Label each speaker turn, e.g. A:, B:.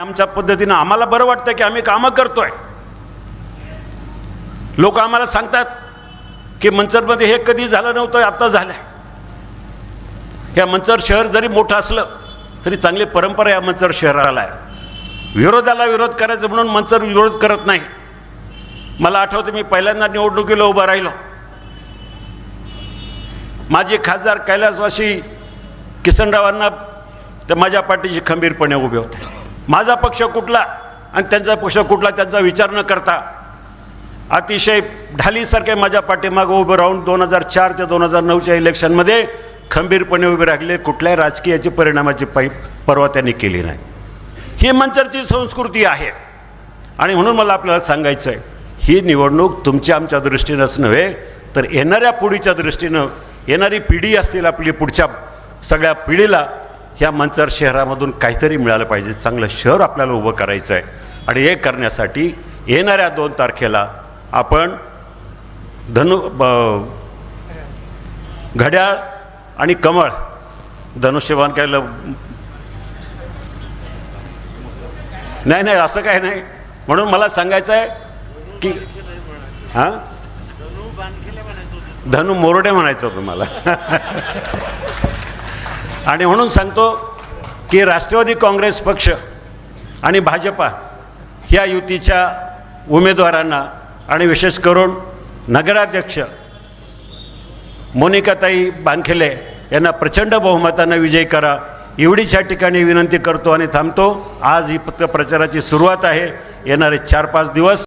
A: आमच्या पद्धतीनं आम्हाला बरं वाटतं की आम्ही कामं करतोय. लोक आम्हाला सांगतात की मंचरमध्ये हे कधी झालं नव्हतं आता झालं या मंचर शहर जरी मोठं असलं तरी चांगली परंपरा या मंचर शहराला आहे. विरोधाला विरोध करायचं म्हणून मंचर विरोध करत नाही. मला आठवतं मी पहिल्यांदा निवडणुकीला उभं राहिलो. माझे खासदार कैलासवासी किसनरावांना तर माझ्या पाठीशी खंबीरपणे उभे होते. माझा पक्ष कुठला आणि त्यांचा पक्ष कुठला त्यांचा विचार न करता अतिशय ढालीसारखे माझ्या पाठीमागं उभं राहून दोन हजार चार ते दोन हजार नऊच्या इलेक्शनमध्ये खंबीरपणे उभे राहिले. कुठल्याही राजकीयाची परिणामाची पाई पर्वा त्यांनी केली नाही. ही मंचरची संस्कृती आहे. आणि म्हणून मला आपल्याला सांगायचं आहे ही निवडणूक तुमच्या आमच्या दृष्टीनंच नव्हे तर येणाऱ्या पुढीच्या दृष्टीनं येणारी पिढी असतील आपली पुढच्या सगळ्या पिढीला ह्या मंचर शहरामधून काहीतरी मिळालं पाहिजे. चांगलं शहर आपल्याला उभं करायचं आहे. आणि हे करण्यासाठी येणाऱ्या दोन तारखेला आपण धनु ब- घड्याळ आणि कमळ धनुष्यवान काय नाही नाही असं काय नाही. म्हणून मला सांगायचं आहे की हां? धनु मोरडे म्हणायचं होतं मला. आणि म्हणून सांगतो की राष्ट्रवादी काँग्रेस पक्ष आणि भाजपा ह्या युतीच्या उमेदवारांना आणि विशेष करून नगराध्यक्ष मोनिकाताई बांखेले यांना प्रचंड बहुमतानं विजयी करा एवढीच या ठिकाणी विनंती करतो आणि थांबतो. आज ही पत्रप्रचाराची सुरुवात आहे. येणारे चार पाच दिवस